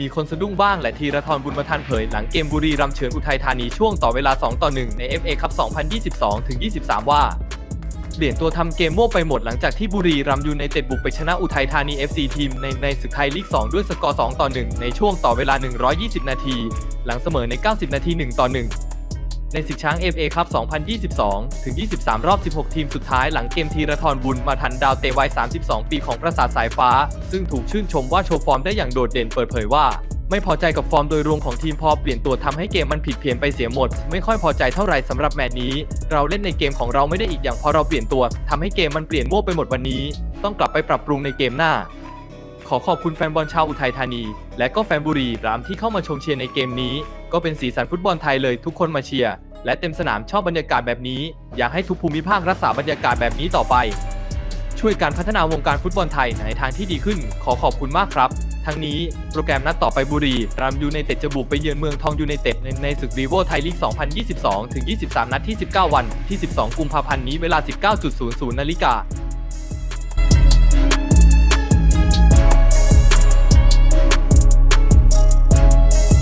มีคนสะดุ้งบ้างแหละทีระทรบุญมาทันเผยหลังเกมบุรีรัมเฉือนอุทัยธานีช่วงต่อเวลา 2 ต่อ 1 ใน FA คัพ 2022 ถึง 23 ว่า เปลี่ยนตัวทำเกมโม่ไปหมดหลังจากที่บุรีรัมยูในเต็ดบุกไปชนะอุทัยธานี FC ทีมในในศึกไทยลีก 2 ด้วยสกอร์ 2 ต่อ 1 ในช่วงต่อเวลา 120 นาที หลังเสมอใน 90 นาที 1 ต่อ 1 ในศึกช้าง FA ครับ 2022 ถึง 23 รอบ 16 ทีมสุดท้ายหลังเกมทีระทรบุญมาทันดาวเตวัย 32 ปีของประสาทสายฟ้า ซึ่งถูกชื่นชมว่าโชว์ฟอร์มได้อย่างโดดเด่นเปิดเผยว่า ไม่พอใจกับฟอร์มโดยรวมของทีมพอเปลี่ยนตัวทำให้เกมมันผิดเพี้ยนไปเสียหมด ไม่ค่อยพอใจเท่าไหร่สำหรับแมตช์นี้ เราเล่นในเกมของเราไม่ได้อีกอย่างพอเราเปลี่ยนตัวทำให้เกมมันเปลี่ยนโม่ไปหมดวันนี้ ต้องกลับไปปรับปรุงในเกมหน้า อขอบคุณแฟนบอลชาวอุทัยธานี และก็แฟนบุรีรัมที่เข้ามาชมเชียร์ในเกมนี้ ก็เป็นสีสันฟุตบอลไทยเลยทุกคนมาเชียร์และเต็มสนามชอบบรรยากาศแบบนี้ อยากให้ทุกภูมิภาครักษาบรรยากาศแบบนี้ต่อไป ช่วยการพัฒนาวงการฟุตบอลไทยในทางที่ดีขึ้น ขอขอบคุณมากครับ ทั้งนี้โปรแกรมนัดต่อไปบุรีรัมยูไนเต็ดจะบุกไปเยือนเมืองทองยูไนเต็ดในในศึกรีโวไทยลีก 2022 ถึง 23 นัดที่ 19 วันที่ 12 กุมภาพันธ์นี้เวลา 19.00 นาฬิกา